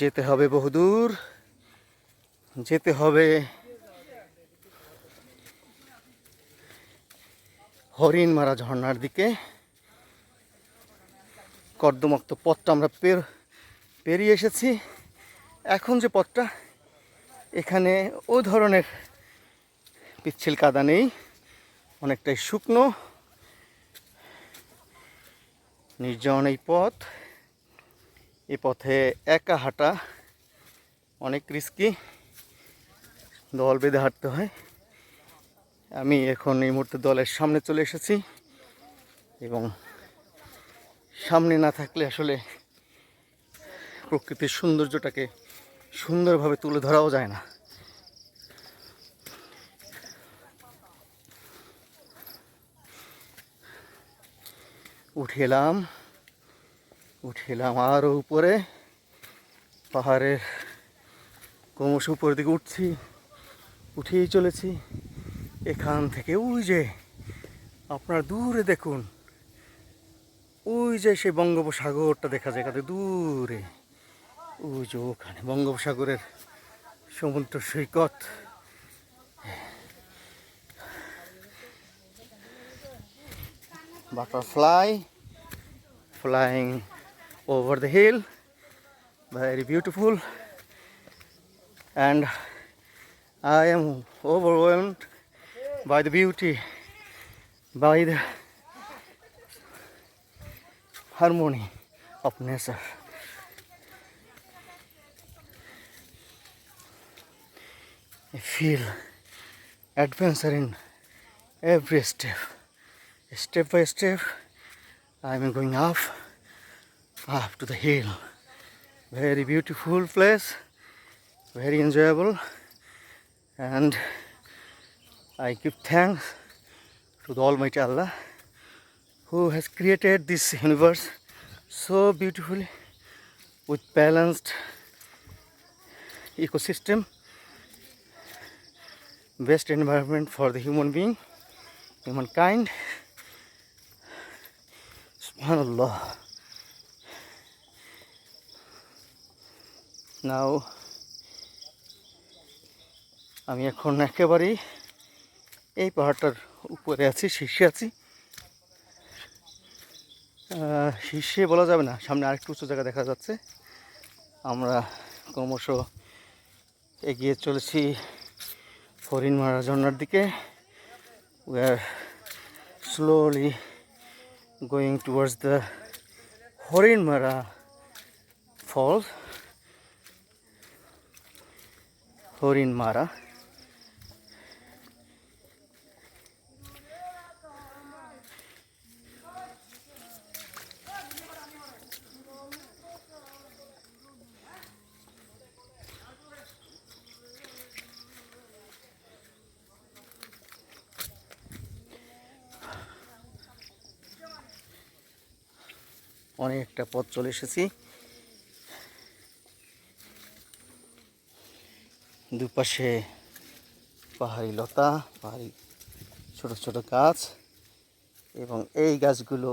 যেতে হবে বহুদূর, যেতে হবে হরিণ মারা ঝর্ণার দিকে। কর্দমাক্ত পথটা আমরা পের, পেরিয়ে এসেছি। এখন যে পথটা, এখানে ও ধরনের পিচ্ছিল কাদা নেই, অনেকটাই শুকনো, নির্জন এই পথ। এই পথে একা হাঁটা অনেক রিস্কি দল বেঁধে হাঁটতে হয়। আমি এখন এই মুহূর্তে দলের সামনে চলে এসেছি এবং সামনে না থাকলে আসলে প্রকৃতির সৌন্দর্যটাকে সুন্দরভাবে তুলে ধরাও যায় না। উঠে এলাম। উঠে এলাম আরও উপরে। পাহাড়ের ক্রমশ উপরের দিকে উঠছি, উঠেই চলেছি। এখান থেকে ওই যে, আপনারা দূরে দেখুন, ওই যে সেই বঙ্গোপসাগরটা দেখা যায় এখানে দূরে। ওই যে ওখানে বঙ্গোপসাগরের সমুদ্র সৈকত। butterfly flying over the hill. Very beautiful. And i am overwhelmed by the beauty by the harmony of nature. I feel adventure in every step. Step by step i'm going up up to the hill. Very beautiful place. Very enjoyable. And i give thanks to the almighty allah who has created this universe so beautifully with balanced ecosystem best environment for the human being humankind. Subhanallah now আমি এখন একেবারেই এই পাহাড়টার উপরে আছি, শীর্ষে আছি। শীর্ষে বলা যাবে না, সামনে আরেকটু উঁচু জায়গা দেখা যাচ্ছে। আমরা ক্রমশ এগিয়ে চলেছি হরিণমারা ঝর্ণার দিকে। We are slowly going towards the Horinmara Falls. Horinmara. অনেকটা পথ চলে এসেছি দুপাশে পাহাড়ি লতা, পাহাড়ি ছোট ছোট গাছ এবং এই গাছগুলো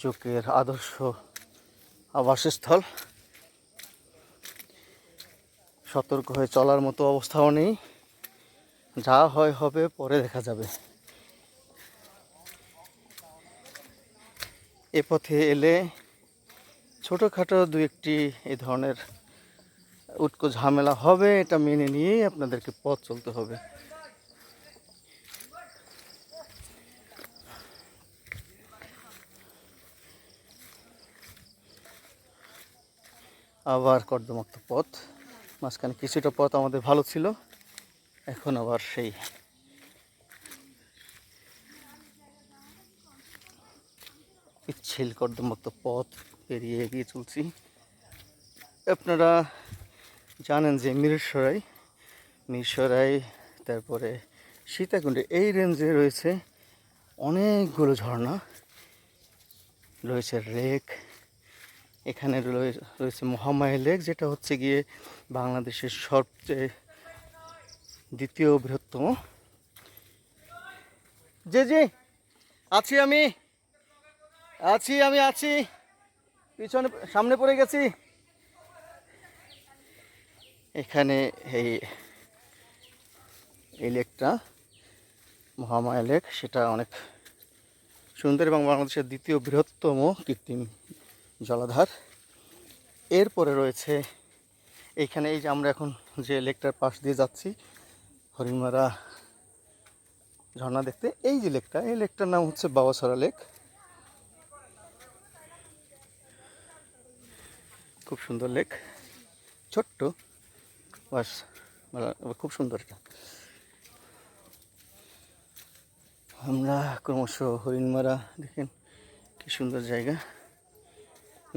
জোকের আদর্শ আবাসস্থল। সতর্ক হয়ে চলার মতো অবস্থাও নেই। যা হয় হবে, পরে দেখা যাবে। এ পথে এলে ছোটোখাটো দু একটি এ ধরনের উটকো ঝামেলা হবে, এটা মেনে নিয়েই আপনাদেরকে পথ চলতে হবে। আবার কর্দমাক্ত পথ, মাঝখানে কিছুটা পথ আমাদের ভালো ছিল, এখন আবার সেই। পিচ্ছিল কর্দমাক্ত পথ পেরিয়ে এগিয়ে চলছি। আপনারা জানেন যে মিরসরাই মিরসরাই তারপরে সীতাকুণ্ডে, এই রেঞ্জে রয়েছে অনেকগুলো ঝর্ণা। রয়েছে লেক, এখানে রয়েছে মহামায়া লেক, যেটা হচ্ছে গিয়ে বাংলাদেশের সবচেয়ে দ্বিতীয় বৃহত্তম। যে যে আছি আমি আছি আমি, আছি। পিছনে, সামনে পড়ে গেছি। এখানে এই এই লেকটা মহামায়া লেক সেটা অনেক সুন্দর এবং বাংলাদেশের দ্বিতীয় বৃহত্তম কৃত্রিম জলাধার। এরপরে রয়েছে এইখানে এই যে আমরা এখন যে লেকটার পাশ দিয়ে যাচ্ছি, হরিণমারা ঝর্ণা দেখতে, এই যে লেকটা এই লেকটার নাম হচ্ছে বাবাসরা লেক। খুব সুন্দর লেক, ছোট্ট। বাস খুব সুন্দর এটা। আমরা ক্রমশ হরিণমারা দেখেন কি সুন্দর জায়গা।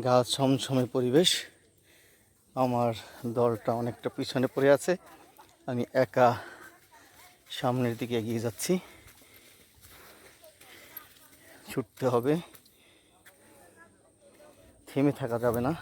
গাছ ছমছমে পরিবেশ। আমার দলটা অনেকটা পিছনে পড়ে আছে। আমি একা সামনের দিকে এগিয়ে যাচ্ছি। ছুটতে হবে। থেমে থাকা যাবে না।